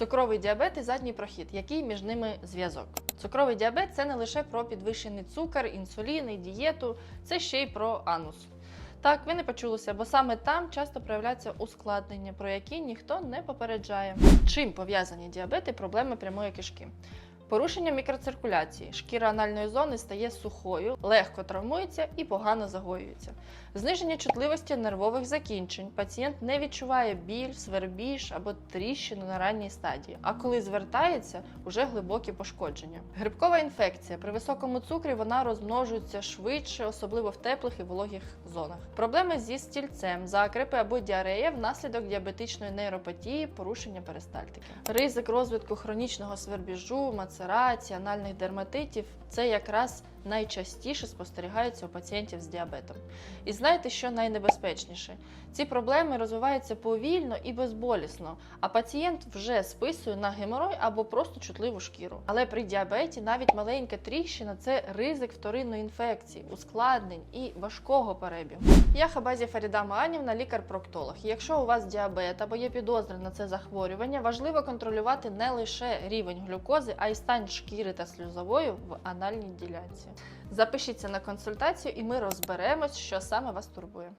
Цукровий діабет і задній прохід. Який між ними зв'язок? Цукровий діабет це не лише про підвищений цукор, інсулін і дієту, це ще й про анус. Так, ви не почулися, бо саме там часто проявляються ускладнення, про які ніхто не попереджає. Чим пов'язані діабет і проблеми прямої кишки? Порушення мікроциркуляції, шкіра анальної зони стає сухою, легко травмується і погано загоюється. Зниження чутливості нервових закінчень. Пацієнт не відчуває біль, свербіж або тріщину на ранній стадії. А коли звертається, уже глибокі пошкодження. Грибкова інфекція при високому цукрі вона розмножується швидше, особливо в теплих і вологих зонах. Проблеми зі стільцем, закрепи або діарея внаслідок діабетичної нейропатії, порушення перистальтики. Ризик розвитку хронічного свербіжу, мацерації, анальних дерматитів це якраз найчастіше спостерігається у пацієнтів з діабетом. І знаєте, що найнебезпечніше? Ці проблеми розвиваються повільно і безболісно, а пацієнт вже списує на геморой або просто чутливу шкіру. Але при діабеті навіть маленька тріщина це ризик вторинної інфекції, ускладнень і важкого перебігу. Я Хабазі Фаріда Маанівна, лікар-проктолог. Якщо у вас діабет або є підозри на це захворювання, важливо контролювати не лише рівень глюкози, а й стан шкіри та сльозової в анальній ділянці. Запишіться на консультацію, і ми розберемось, що саме вас турбує.